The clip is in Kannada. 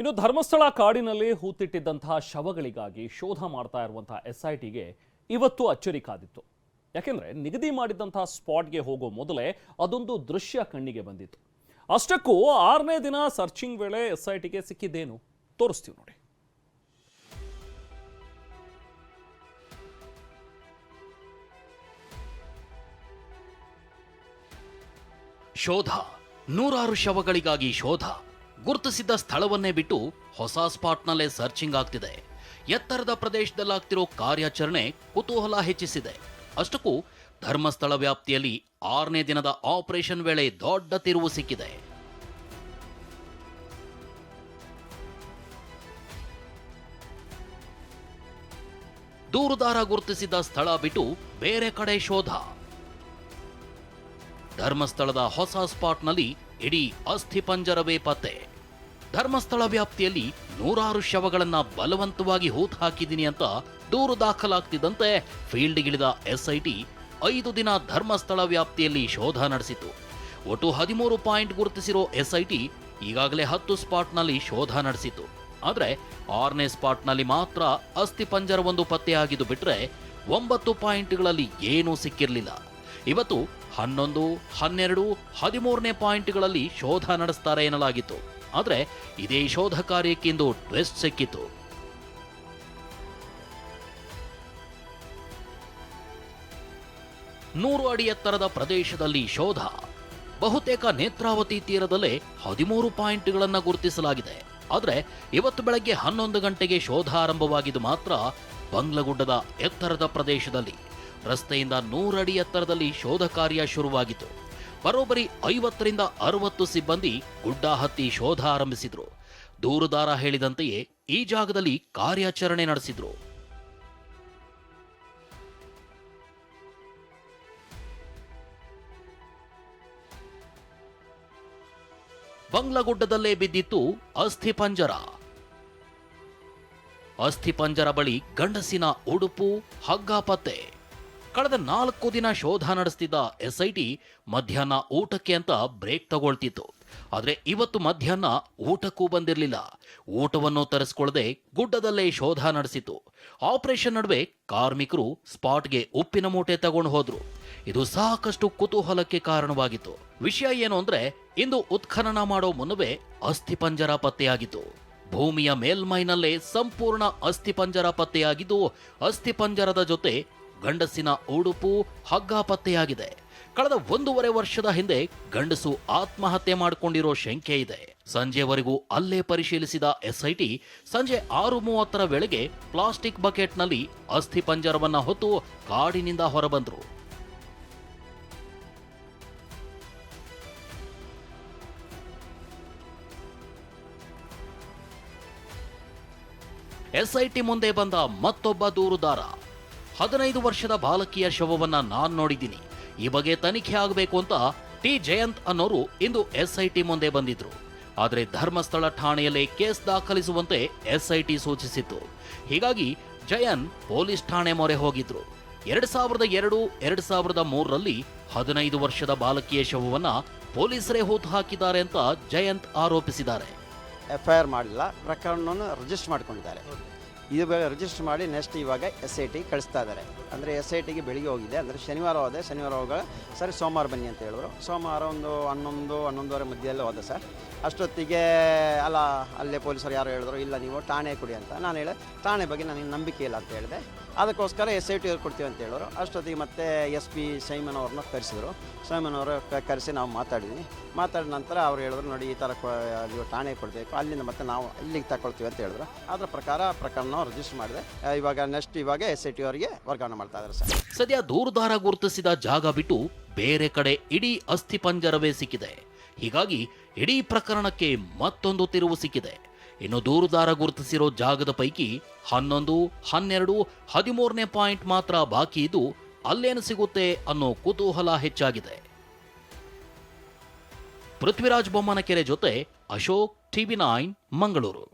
ಇನ್ನು ಧರ್ಮಸ್ಥಳ ಕಾಡಿನಲ್ಲಿ ಹೂತಿಟ್ಟಿದ್ದಂತಹ ಶವಗಳಿಗಾಗಿ ಶೋಧ ಮಾಡ್ತಾ ಇರುವಂತಹ ಎಸ್ಐಟಿಗೆ ಇವತ್ತು ಅಚ್ಚರಿ ಕಾದಿತ್ತು. ಯಾಕೆಂದ್ರೆ ನಿಗದಿ ಮಾಡಿದಂತಹ ಸ್ಪಾಟ್ಗೆ ಹೋಗೋ ಮೊದಲೇ ಅದೊಂದು ದೃಶ್ಯ ಕಣ್ಣಿಗೆ ಬಂದಿತ್ತು. ಅಷ್ಟಕ್ಕೂ ಆರನೇ ದಿನ ಸರ್ಚಿಂಗ್ ವೇಳೆ ಎಸ್ಐಟಿಗೆ ಸಿಕ್ಕಿದ್ದೇನು? ತೋರಿಸ್ತೀವಿ ನೋಡಿ. ಶೋಧ. ನೂರಾರು ಶವಗಳಿಗಾಗಿ ಶೋಧ. ಗುರುತಿಸಿದ್ದ ಸ್ಥಳವನ್ನೇ ಬಿಟ್ಟು ಹೊಸ ಸ್ಪಾಟ್ನಲ್ಲೇ ಸರ್ಚಿಂಗ್ ಆಗ್ತಿದೆ. ಎತ್ತರದ ಪ್ರದೇಶದಲ್ಲಾಗ್ತಿರೋ ಕಾರ್ಯಾಚರಣೆ ಕುತೂಹಲ ಹೆಚ್ಚಿಸಿದೆ. ಅಷ್ಟಕ್ಕೂ ಧರ್ಮಸ್ಥಳ ವ್ಯಾಪ್ತಿಯಲ್ಲಿ ಆರನೇ ದಿನದ ಆಪರೇಷನ್ ವೇಳೆ ದೊಡ್ಡ ತಿರುವು ಸಿಕ್ಕಿದೆ. ದೂರುದಾರ ಗುರುತಿಸಿದ ಸ್ಥಳ ಬಿಟ್ಟು ಬೇರೆ ಕಡೆ ಶೋಧ. ಧರ್ಮಸ್ಥಳದ ಹೊಸ ಸ್ಪಾಟ್ನಲ್ಲಿ ಇಡೀ ಅಸ್ಥಿಪಂಜರವೇ ಪತ್ತೆ. ಧರ್ಮಸ್ಥಳ ವ್ಯಾಪ್ತಿಯಲ್ಲಿ ನೂರಾರು ಶವಗಳನ್ನ ಬಲವಂತವಾಗಿ ಹೂತು ಹಾಕಿದ್ದೀನಿ ಅಂತ ದೂರು ದಾಖಲಾಗ್ತಿದ್ದಂತೆ ಫೀಲ್ಡ್ಗಿಳಿದ ಎಸ್ಐಟಿ ಐದು ದಿನ ಧರ್ಮಸ್ಥಳ ವ್ಯಾಪ್ತಿಯಲ್ಲಿ ಶೋಧ ನಡೆಸಿತು. ಒಟ್ಟು ಹದಿಮೂರು ಪಾಯಿಂಟ್ ಗುರುತಿಸಿರೋ ಎಸ್ಐಟಿ ಈಗಾಗಲೇ ಹತ್ತು ಸ್ಪಾಟ್ನಲ್ಲಿ ಶೋಧ ನಡೆಸಿತು. ಆದರೆ ಆರನೇ ಸ್ಪಾಟ್ನಲ್ಲಿ ಮಾತ್ರ ಅಸ್ಥಿಪಂಜರವೊಂದು ಪತ್ತೆಯಾಗಿದ್ದು ಬಿಟ್ಟರೆ ಒಂಬತ್ತು ಪಾಯಿಂಟ್ಗಳಲ್ಲಿ ಏನೂ ಸಿಕ್ಕಿರಲಿಲ್ಲ. ಇವತ್ತು ಹನ್ನೊಂದು, ಹನ್ನೆರಡು, ಹದಿಮೂರನೇ ಪಾಯಿಂಟ್ಗಳಲ್ಲಿ ಶೋಧ ನಡೆಸ್ತಾರೆ ಎನ್ನಲಾಗಿತ್ತು. ಆದರೆ ಇದೇ ಶೋಧ ಕಾರ್ಯಕ್ಕೆಂದು ಟ್ವಿಸ್ಟ್ ಸಿಕ್ಕಿತು. ನೂರು ಅಡಿ ಎತ್ತರದ ಪ್ರದೇಶದಲ್ಲಿ ಶೋಧ. ಬಹುತೇಕ ನೇತ್ರಾವತಿ ತೀರದಲ್ಲೇ ಹದಿಮೂರು ಪಾಯಿಂಟ್ಗಳನ್ನು ಗುರುತಿಸಲಾಗಿದೆ. ಆದರೆ ಇವತ್ತು ಬೆಳಗ್ಗೆ ಹನ್ನೊಂದು ಗಂಟೆಗೆ ಶೋಧ ಆರಂಭವಾಗಿದ್ದು ಮಾತ್ರ ಬಂಗ್ಲಗುಡ್ಡದ ಎತ್ತರದ ಪ್ರದೇಶದಲ್ಲಿ. ರಸ್ತೆಯಿಂದ ನೂರಡಿ ಎತ್ತರದಲ್ಲಿ ಶೋಧ ಕಾರ್ಯ ಶುರುವಾಗಿತ್ತು. ಬರೋಬ್ಬರಿ ಐವತ್ತರಿಂದ ಅರವತ್ತು ಸಿಬ್ಬಂದಿ ಗುಡ್ಡ ಹತ್ತಿ ಶೋಧ ಆರಂಭಿಸಿದ್ರು. ದೂರುದಾರ ಹೇಳಿದಂತೆಯೇ ಈ ಜಾಗದಲ್ಲಿ ಕಾರ್ಯಾಚರಣೆ ನಡೆಸಿದ್ರು. ಬಂಗ್ಲಗುಡ್ಡದಲ್ಲೇ ಬಿದ್ದಿತ್ತು ಅಸ್ಥಿಪಂಜರ ಅಸ್ಥಿಪಂಜರ ಬಳಿ ಗಂಡಸಿನ ಉಡುಪು, ಹಗ್ಗ, ಪತ್ತೆ. ಕಳೆದ ನಾಲ್ಕು ದಿನ ಶೋಧ ನಡೆಸ್ತಿದ್ದ ಎಸ್ಐಟಿ ಮಧ್ಯಾಹ್ನ ಊಟಕ್ಕೆ ಅಂತ ಬ್ರೇಕ್ ತಗೊಳ್ತಿತ್ತು. ಆದರೆ ಇವತ್ತು ಮಧ್ಯಾಹ್ನ ಊಟಕ್ಕೂ ಬಂದಿರಲಿಲ್ಲ. ಊಟವನ್ನು ತರಿಸ್ಕೊಳ್ಳದೆ ಗುಡ್ಡದಲ್ಲೇ ಶೋಧ ನಡೆಸಿತು ಆಪರೇಷನ್ ನಡುವೆ ಕಾರ್ಮಿಕರು ಸ್ಪಾಟ್ಗೆ ಉಪ್ಪಿನ ಮೂಟೆ ತಗೊಂಡು ಹೋದ್ರು. ಇದು ಸಾಕಷ್ಟು ಕುತೂಹಲಕ್ಕೆ ಕಾರಣವಾಗಿತ್ತು. ವಿಷಯ ಏನು ಅಂದ್ರೆ ಇಂದು ಉತ್ಖನನ ಮಾಡೋ ಮುನ್ನವೇ ಅಸ್ಥಿಪಂಜರ ಪತ್ತೆಯಾಗಿತ್ತು. ಭೂಮಿಯ ಮೇಲ್ಮೈನಲ್ಲೇ ಸಂಪೂರ್ಣ ಅಸ್ಥಿಪಂಜರ ಪತ್ತೆಯಾಗಿದ್ದು ಅಸ್ಥಿಪಂಜರದ ಜೊತೆ ಗಂಡಸಿನ ಉಡುಪು ಹಗ್ಗ ಪತ್ತೆಯಾಗಿದೆ ಕಳೆದ ಒಂದೂವರೆ ವರ್ಷದ ಹಿಂದೆ ಗಂಡಸು ಆತ್ಮಹತ್ಯೆ ಮಾಡಿಕೊಂಡಿರೋ ಶಂಕೆ ಇದೆ. ಸಂಜೆವರೆಗೂ ಅಲ್ಲೇ ಪರಿಶೀಲಿಸಿದ ಎಸ್ಐಟಿ, ಸಂಜೆ ಆರು ಮೂವತ್ತರ ವೇಳೆಗೆ ಪ್ಲಾಸ್ಟಿಕ್ ಬಕೆಟ್ನಲ್ಲಿ ಅಸ್ಥಿಪಂಜರವನ್ನ ಹೊತ್ತು ಕಾಡಿನಿಂದ ಹೊರಬಂದ್ರು. ಎಸ್ಐಟಿ ಮುಂದೆ ಬಂದ ಮತ್ತೊಬ್ಬ ದೂರುದಾರ. ಹದಿನೈದು ವರ್ಷದ ಬಾಲಕಿಯ ಶವವನ್ನ ನಾನ್ ನೋಡಿದ್ದೀನಿ. ಈ ಬಗ್ಗೆ ತನಿಖೆ ಆಗಬೇಕು ಅಂತ ಟಿ. ಜಯಂತ್ ಅನ್ನೋರು ಇಂದು ಎಸ್ಐಟಿ ಮುಂದೆ ಬಂದಿದ್ರು. ಆದರೆ ಧರ್ಮಸ್ಥಳ ಠಾಣೆಯಲ್ಲೇ ಕೇಸ್ ದಾಖಲಿಸುವಂತೆ ಎಸ್ಐಟಿ ಸೂಚಿಸಿತ್ತು. ಹೀಗಾಗಿ ಜಯಂತ್ ಪೊಲೀಸ್ ಠಾಣೆ ಮೊರೆ ಹೋಗಿದ್ರು. ಎರಡ್ ಸಾವಿರದ ಎರಡು ಎರಡ್ ಸಾವಿರದ ಮೂರರಲ್ಲಿ ಹದಿನೈದು ವರ್ಷದ ಬಾಲಕಿಯ ಶವವನ್ನ ಪೊಲೀಸರೇ ಹೂತು ಹಾಕಿದ್ದಾರೆ ಅಂತ ಜಯಂತ್ ಆರೋಪಿಸಿದ್ದಾರೆ. ಎಫ್ಐಆರ್ ಮಾಡಿಲ್ಲ. ಪ್ರಕರಣವನ್ನು ರಿಜಿಸ್ಟರ್ ಮಾಡ್ಕೊಂಡಿದ್ದಾರೆ. ಇದು ರಿಜಿಸ್ಟರ್ ಮಾಡಿ ನೆಕ್ಸ್ಟ್ ಇವಾಗ ಎಸ್ ಐ ಟಿ ಕಳಿಸ್ತಾ ಇದ್ದಾರೆ ಅಂದರೆ ಎಸ್ ಐ ಟಿಗೆ ಬೆಳಿಗ್ಗೆ ಹೋಗಿದೆ. ಅಂದರೆ ಶನಿವಾರ ಹೋದೆ. ಶನಿವಾರ ಹೋಗ ಸರಿ ಸೋಮವಾರ ಬನ್ನಿ ಅಂತ ಹೇಳಿದ್ರು. ಸೋಮವಾರ ಒಂದು ಹನ್ನೊಂದು, ಹನ್ನೊಂದುವರೆ ಮಧ್ಯೆಲ್ಲ ಹೋದೆ ಸರ್. ಅಷ್ಟೊತ್ತಿಗೆ ಅಲ್ಲ, ಅಲ್ಲೇ ಪೊಲೀಸರು ಯಾರು ಹೇಳಿದ್ರು, ಇಲ್ಲ ನೀವು ಠಾಣೆ ಕೊಡಿ ಅಂತ. ನಾನು ಹೇಳಿ, ಠಾಣೆ ಬಗ್ಗೆ ನನಗೆ ನಂಬಿಕೆ ಇಲ್ಲ ಅಂತ ಹೇಳಿದೆ. ಅದಕ್ಕೋಸ್ಕರ ಎಸ್ ಐ ಟಿ ಅವ್ರು ಕೊಡ್ತೀವಿ ಅಂತ ಹೇಳಿದ್ರು. ಅಷ್ಟೊತ್ತಿಗೆ ಮತ್ತೆ ಎಸ್ ಪಿ ಸೈಮನ್ ಅವ್ರನ್ನ ಕರೆಸಿದ್ರು. ಸೈಮನ್ ಅವರು ಕರೆಸಿ ನಾವು ಮಾತಾಡಿದ್ವಿ. ಮಾತಾಡಿದ ನಂತರ ಅವ್ರು ಹೇಳಿದ್ರು, ನೋಡಿ ಈ ಥರ ನೀವು ಠಾಣೆ ಕೊಡಬೇಕು. ಅಲ್ಲಿಂದ ಮತ್ತೆ ನಾವು ಇಲ್ಲಿಗೆ ತಗೊಳ್ತೀವಿ ಅಂತ ಹೇಳಿದ್ರು. ಅದರ ಪ್ರಕಾರ, ಪ್ರಕರಣ ರಿಜಿಸ್ಟರ್ ಮಾಡಿದೆ ಇವಾಗ ನೆಕ್ಸ್ಟ್ ಇವಾಗ ಎಸ್ ಐ ಟಿ ಅವರಿಗೆ ವರ್ಗಾವಣೆ ಮಾಡ್ತಾ ಇದ್ದಾರೆ ಸರ್. ಸದ್ಯ ದೂರುದಾರ ಗುರುತಿಸಿದ ಜಾಗ ಬಿಟ್ಟು ಬೇರೆ ಕಡೆ ಇಡೀ ಅಸ್ಥಿಪಂಜರವೇ ಸಿಕ್ಕಿದೆ. ಹೀಗಾಗಿ ಇಡೀ ಪ್ರಕರಣಕ್ಕೆ ಮತ್ತೊಂದು ತಿರುವು ಸಿಕ್ಕಿದೆ. ಇನ್ನು ದೂರುದಾರ ಗುರುತಿಸಿರೋ ಜಾಗದ ಪೈಕಿ ಹನ್ನೊಂದು, ಹನ್ನೆರಡು, ಹದಿಮೂರನೇ ಪಾಯಿಂಟ್ ಮಾತ್ರ ಬಾಕಿ ಇದ್ದು ಅಲ್ಲೇನು ಸಿಗುತ್ತೆ ಅನ್ನೋ ಕುತೂಹಲ ಹೆಚ್ಚಾಗಿದೆ. ಪೃಥ್ವಿರಾಜ್ ಬೊಮ್ಮನಕೆರೆ ಜೊತೆ ಅಶೋಕ್, ಟಿವಿ ನೈನ್, ಮಂಗಳೂರು.